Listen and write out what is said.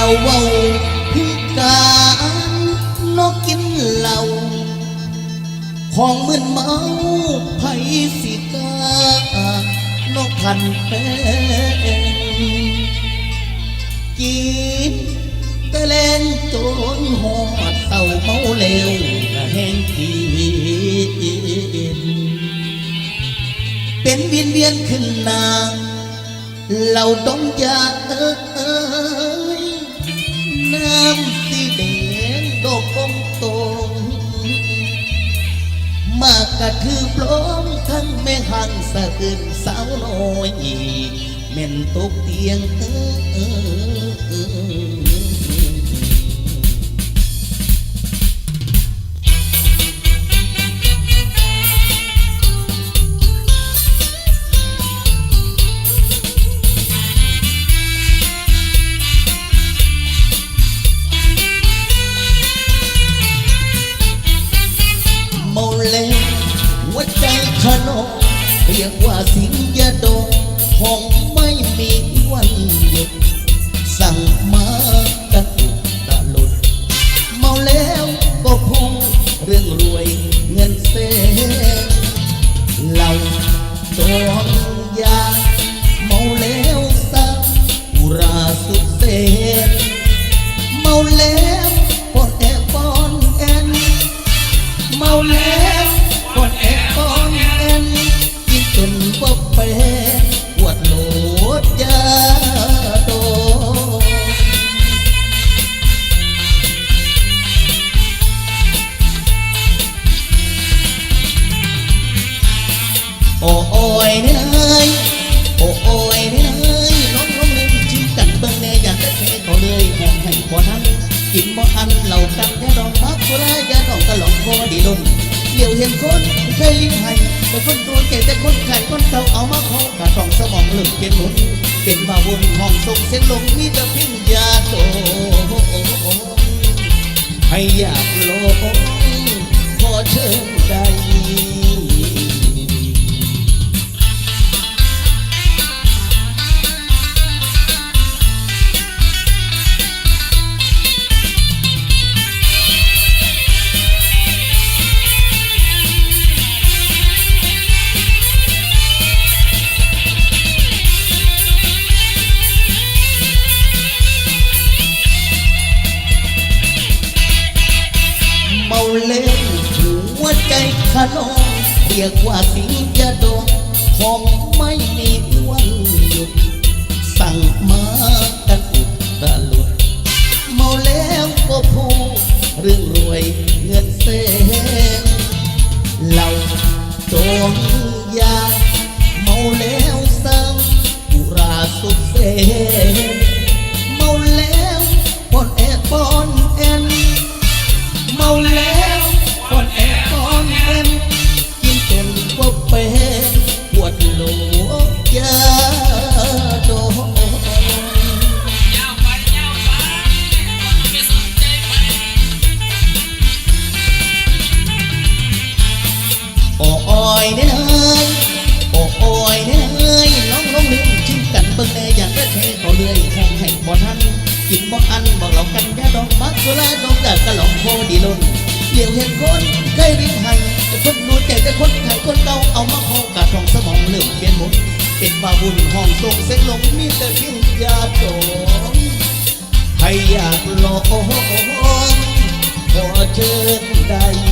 เราเว้าพิการนกกินเหล้าของมึนเมาไผสิกานกพันแป้งกินตะเลนจนหอดเต่าเมาเลวแห้งกินเป็นเวินเวียนขึ้นนางเราต้องยาเอ้ย น้ำสีแดงดอกกงตรงมากกระทืบล้มทั้งแม่หันสะอื่นสาวน้อยแม่นตกเตียงเออ รียกว่าสิงยาดองของไม่มีวันหยุดสั่งมากันอุตะลุด เมาแล้วก็พูดเรื่องรวยเงินเส้นเราต้อ ยเนี่ยเอ้ยโอ้โอยเนี่ยเอ้ยน้องน้องเลืมชิมกันเบิ่งแน่อยากได้แพ้เขาเลยห่วงให้บ่ทันกินบ่อันเหล่ากันแค่ดอกมักกุลายาดอกตะหลองคอดีลุ่นเดี๋ยวเห็นคนเคยลิ้นให้แต่คนตัวแก่แต่คนไข่คนเก่าเอามาเขากระตองสมองหลึกเป็นหมุนเป็นมาวนห้องส่งเส้นลงมีแต่พิ้งยาโตให้อยากลง เล่นหัวใจขนองเรียกว่าสิงยาดองของไม่มีวันหยุด สั่งมากันอุตะลุดเมาแล้วก็พูดเรื่องรวยเงินเส้นเราจงยาเมาแล้วสั่งอุราสุดเสน แท้เขาเลยคงให้บ่ทันกินบ่อันบอกเรากันยาดอกมักสุราดอกกะกะหลองโคดีล้นเหลียวเห็นคนเคยริมให้แต่คนรู้ใจแต่คนไข่คนเก่าเอามาพอกาทองสมองเริ่มเปลี่ยนหมดเป็นบาบุญห้องส่งเส้นลงมีแต่พียงยาโดมให้อยากลองขอเชิญ